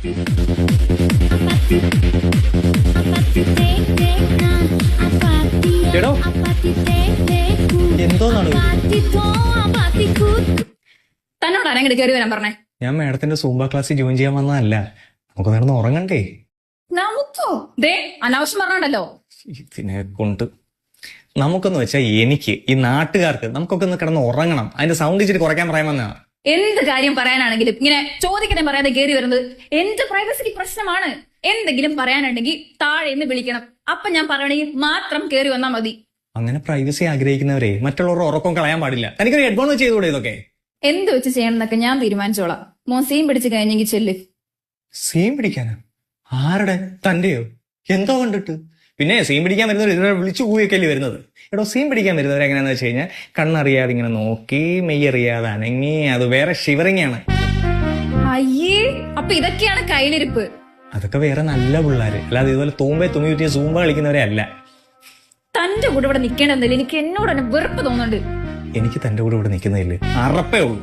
എടോ. എന്തോന്നാണ് തന്നോട് ആരെങ്കിലും കയറി വരാൻ പറഞ്ഞേ. ഞാൻ മാഡത്തിന്റെ സൂംബ ക്ലാസ്സിൽ ജോയിൻ ചെയ്യാൻ വന്നതല്ല. നമുക്ക് നേരം ഉറങ്ങണ്ടേ? നമുക്കോ? ദേ അനാവശ്യം പറഞ്ഞോണ്ടല്ലോ. ഇതിനെ കൊണ്ട് നമുക്കെന്ന് വെച്ചാൽ എനിക്ക് ഈ നാട്ടുകാർക്ക് നമുക്കൊക്കെ ഒന്ന് കിടന്ന് ഉറങ്ങണം. അതിന്റെ സൗണ്ട് ഇച്ചിരി കുറയ്ക്കാൻ പറയാൻ വന്നതാ. എന്ത് കാര്യം പറയാനാണെങ്കിലും ഇങ്ങനെ ചോദിക്കണേ പറയാതെ കയറി വരുന്നത് എന്റെ പ്രൈവസിക്ക് പ്രശ്നമാണ്? എന്തെങ്കിലും പറയാനുണ്ടെങ്കിൽ താഴെ നിന്ന് വിളിക്കണം. അപ്പൊ ഞാൻ പറയണെങ്കിൽ മാത്രം കയറി വന്നാൽ മതി. അങ്ങനെ പ്രൈവസി ആഗ്രഹിക്കുന്നവരെ മറ്റുള്ളവരുടെ ഉറക്കം കളയാൻ പാടില്ല. എനിക്കൊരു ഹെഡ്ഫോൺ ചെയ്തുകൂടെ ഇതൊക്കെ? എന്ത് വെച്ച് ചെയ്യണം എന്നൊക്കെ ഞാൻ തീരുമാനിച്ചോളാം. മോൻ സീൻ പിടിച്ച് കഴിഞ്ഞെങ്കിൽ ചെല്ല്. സീൻ പിടിക്കാനാ? ആരുടെ? തന്റെയോ? എന്തോ കണ്ടിട്ട്? പിന്നെ സീൻ പിടിക്കാൻ വരുന്നവർ ഇതിനെ വിളിച്ചു കൂവിയൊക്കെയല്ലേ വരുന്നത്. എടോ സീൻ പിടിക്കാൻ വരുന്നവർ എങ്ങനെയാണെന്ന് വെച്ച് കഴിഞ്ഞാൽ കണ്ണറിയാതെ ഇങ്ങനെ നോക്കി മെയ്യറിയാതെ അനങ്ങി അത് വേറെ ഷിവറിങ് ആണ്. അയ്യേ അപ്പൊ ഇതൊക്കെയാണ് കയ്യിലിരിപ്പ്. അതൊക്കെ വേറെ നല്ല പിള്ളേര്. അല്ലാതെ ഇതുപോലെ തൂമ്പെ തുമ്മി കുറ്റിയ സൂമ്പ കളിക്കുന്നവരെ അല്ല. തന്റെ കൂടെ ഇവിടെ നിൽക്കേണ്ടതില്ല എനിക്ക് എന്നോട് തന്നെ വെറുപ്പ് തോന്നുന്നുണ്ട്. എനിക്ക് തന്റെ കൂടെ ഇവിടെ നിൽക്കുന്നതില്ല അറപ്പേ ഉള്ളൂ.